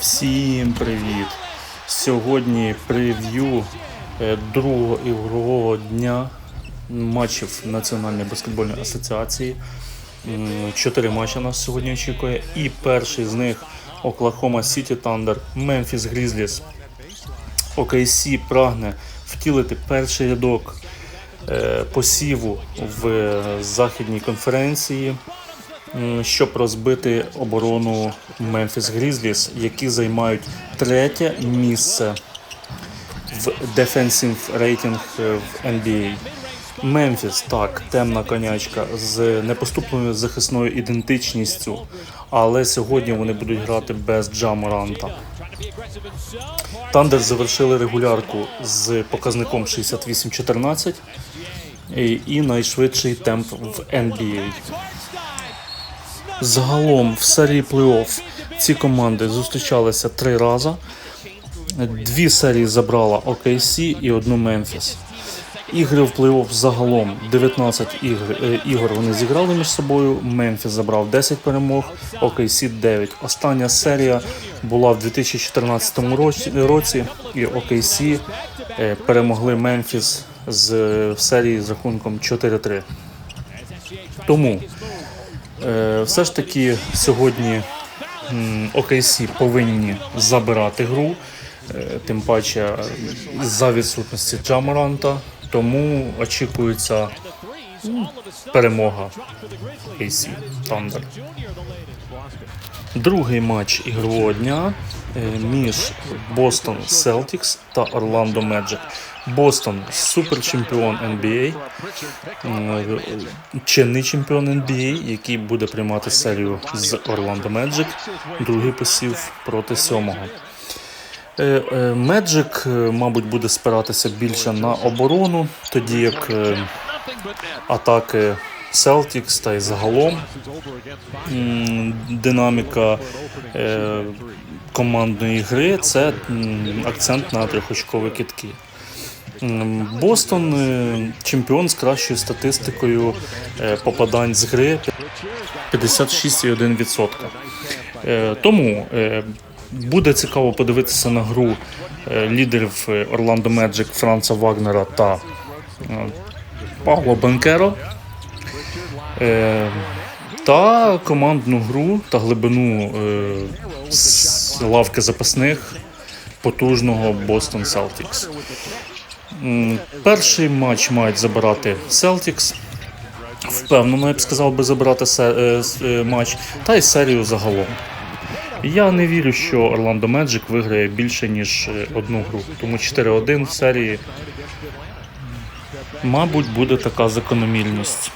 Всім привіт! Сьогодні прев'ю е, другого ігрового дня матчів Національної баскетбольної асоціації. Чотири матчі нас сьогодні очікує. І перший з них Оклахома Сіті Тандер, Мемфіс Грізліс. OKC прагне втілити перший рядок е, посіву в е, західній конференції, щоб розбити оборону Мемфіс Грізліс, які займають третє місце в Defensive рейтинг е, в NBA. Мемфіс, так, темна конячка з непоступною захисною ідентичністю, але сьогодні вони будуть грати без Джаморанта. Тандер завершили регулярку з показником 68-14 і, і найшвидший темп в NBA. Загалом в серії плей-офф ці команди зустрічалися три рази. Дві серії забрала OKC і одну Мемфіс. Ігри в плей-офф загалом 19 ігр, е, ігор вони зіграли між собою. Мемфіс забрав 10 перемог, OKC 9. Остання серія була в 2014 році, і OKC е, перемогли Мемфіс з серії з рахунком 4-3. Тому все ж таки сьогодні OKC повинні забирати гру, е, тим паче е, за відсутності Джаморанта. Тому очікується перемога OKC Thunder. Другий матч ігрового дня е, між Бостон Celtics та Орландо Magic. Бостон суперчемпіон NBA, чинний чемпіон NBA, який буде приймати серію з Орландо Magic. Другий посів проти сьомого. Е, е, е, мабуть, буде спиратися більше на оборону, тоді як е, атаки Celtics та й загалом динаміка е, командної гри це акцент на трьохочкові китки. Бостон е, чемпіон з кращою статистикою е, попадань з гри 56,1%. Е, Тому буде цікаво подивитися на гру лідерів Орландо Меджик Франца Вагнера та Павло Бенкеро. Е, Та командну гру та глибину е, з лавки запасних потужного Бостон Celtics. Перший матч мають забирати Celtics. Впевнено, я б сказав би забирати е, матч, та й серію загалом. Я не вірю, що Орландо Меджик виграє більше, ніж одну гру. Тому 4-1 в серії, мабуть, буде така закономірність.